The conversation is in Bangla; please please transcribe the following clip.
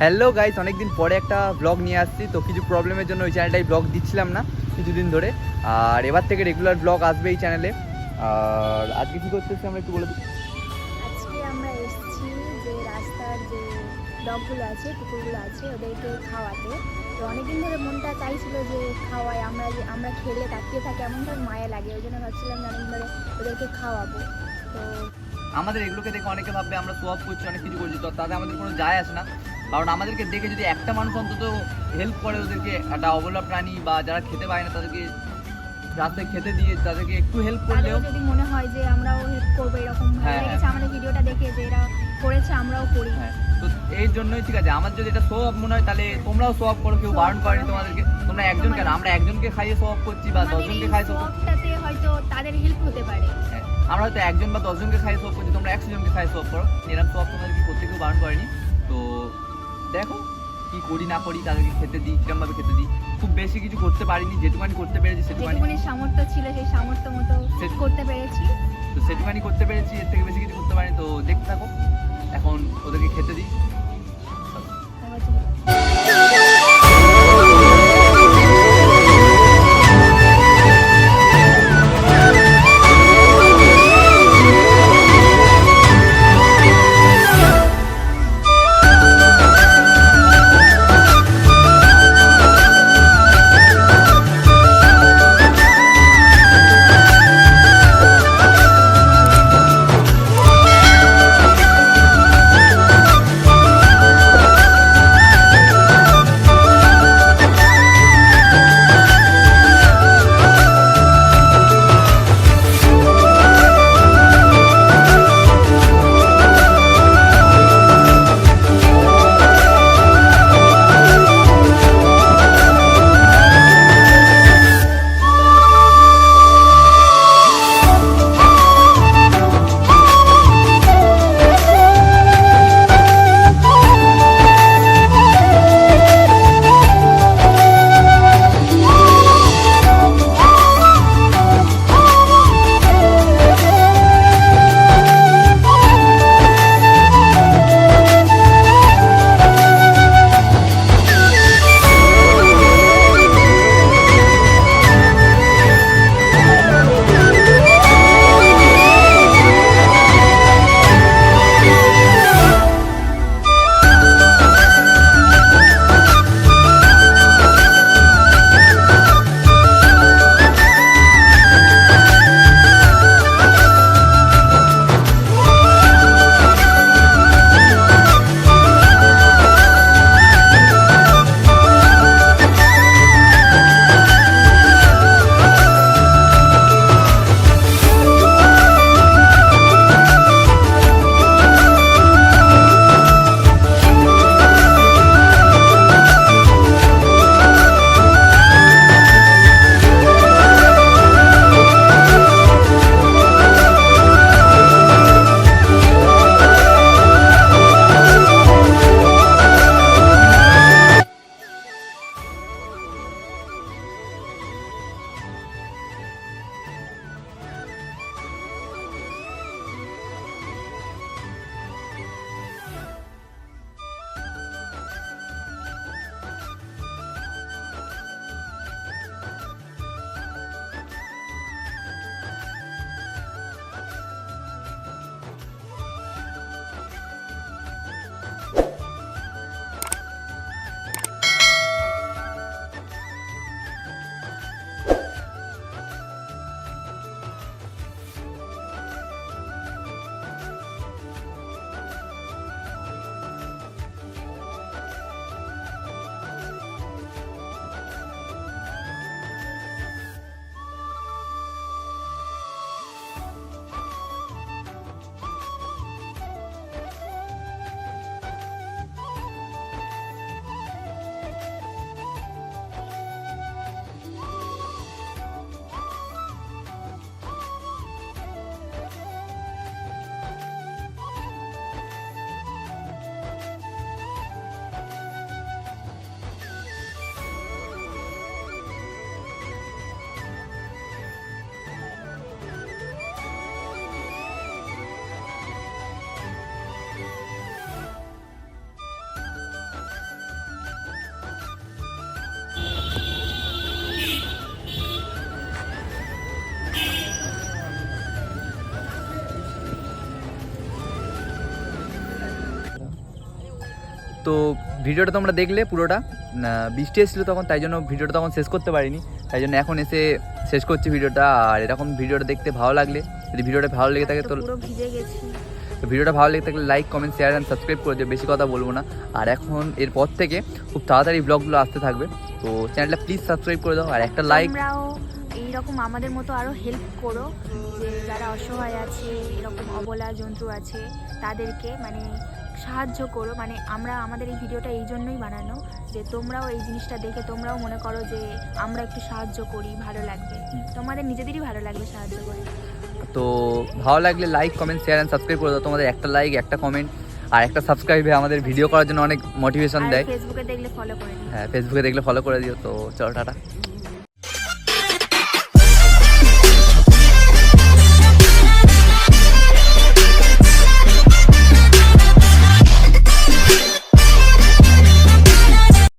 হ্যালো গাইস অনেকদিন পরে একটা ব্লগ নিয়ে আসছি। তো কিছু প্রবলেমের জন্য ওই চ্যানেলটাই ব্লগ দিচ্ছিলাম না কিছুদিন ধরে। আর এবার থেকে রেগুলার ব্লগ আসবে এই চ্যানেলে আর আজকে কী করতেছি আমরা একটু বলে দিই। আজকে আমরা এসেছি যে রাস্তার যে ডগগুলো আছে কুকুরগুলো আছে ওদেরকে খাওয়াতে। তো অনেকদিন ধরে মনটা চাইছিল যে খাওয়াই আমরা যে আমরা খেলে তাকিয়ে থাকি এমনভাবে মায়া লাগে। ওই জন্য ভাবছিলাম যে অনেকদিন ধরে ওদেরকে খাওয়াবো। তো আমাদের এগুলোকে দেখে অনেকে ভাববে আমরা সোয়াপ করছি অনেক কিছু করছি। তো তাতে আমাদের কোনো যায় আসে না। কারণ আমাদেরকে দেখে যদি একটা মানুষ অন্তত হেল্প করে ওদেরকে একটা অবলা প্রাণী বা যারা খেতে পায় না তাদেরকে রাস্তায় খেতে দিয়ে তাদেরকে একটু হেল্প করলেও যদি মনে হয় যে আমরাও হেল্প করব এরকম ভালো হ্যাঁ, লেগেছে আমাদের ভিডিওটা দেখে যে এরা করেছে আমরাও করি। হ্যাঁ তো এই জন্যই ঠিক আছে আমার যদি এটা শো অফ মনে হয় তাহলে তোমরাও শো অফ করো কেউ বারণ করেনি তোমাদেরকে তোমরা একজন কেন? আমরা একজনকে খাইয়ে শো অফ করছি বা দশজনকে খাইয়ে শো vlogটাতে হয়তো তাদের হেল্প হতে পারে। হ্যাঁ, আমরা হয়তো একজন বা দশজনকে খাইয়ে শো অফ করছি তোমরা একশো জনকে খাইয়ে শো অফ করো। এরকম শো অফ তোমাদেরকে করতে কেউ দেখো কি করি না করি তাদেরকে খেতে দিই কিরম ভাবে খেতে দিই। খুব বেশি কিছু করতে পারিনি যেটুকানি করতে পেরেছি সেটুকানি। সামর্থ্য ছিল সেই সামর্থ্য মতো সেট করতে পেরেছি। তো সেটুকানি করতে পেরেছি এর থেকে বেশি কিছু করতে পারিনি তো দেখতে থাকো। এখন ওদেরকে খেতে দিই। তো ভিডিওটা তোমরা দেখলে পুরোটা। বৃষ্টি এসেছিল তখন তাই জন্য ভিডিওটা তখন শেষ করতে পারিনি। তাই জন্য এখন এসে শেষ করছি ভিডিওটা। আর এরকম ভিডিওটা দেখতে ভালো লাগলে যদি ভিডিওটা ভালো লেগে থাকে তো তো ভিডিওটা ভালো লেগে থাকলে like comment share and subscribe করে দিও বেশি কথা বলব না। আর এখন এরপর থেকে খুব তাড়াতাড়ি ব্লগগুলো আসতে থাকবে। তো চ্যানেলটা প্লিজ সাবস্ক্রাইব করে দাও আর একটা লাইক তোমরাও এইরকম আমাদের মতো আরও হেল্প করো যে যারা অসহায় আছে এরকম অবলা জন্তু আছে তাদেরকে মানে সাহায্য করো। মানে আমরা আমাদের এই ভিডিওটা এই জন্যই বানানো যে তোমরাও এই জিনিসটা দেখে তোমরাও মনে করো যে আমরা একটু সাহায্য করি ভালো লাগবে। তোমাদের নিজেদেরই ভালো লাগবে সাহায্য করে। তো ভালো লাগলে like comment share and subscribe করে দাও। তোমাদের একটা লাইক একটা কমেন্ট আর একটা সাবস্ক্রাইবে আমাদের ভিডিও করার জন্য অনেক মোটিভেশন দেয়। ফেসবুকে দেখলে ফলো করে হ্যাঁ ফেসবুকে দেখলে ফলো করে দিও। তো চলো টাটা।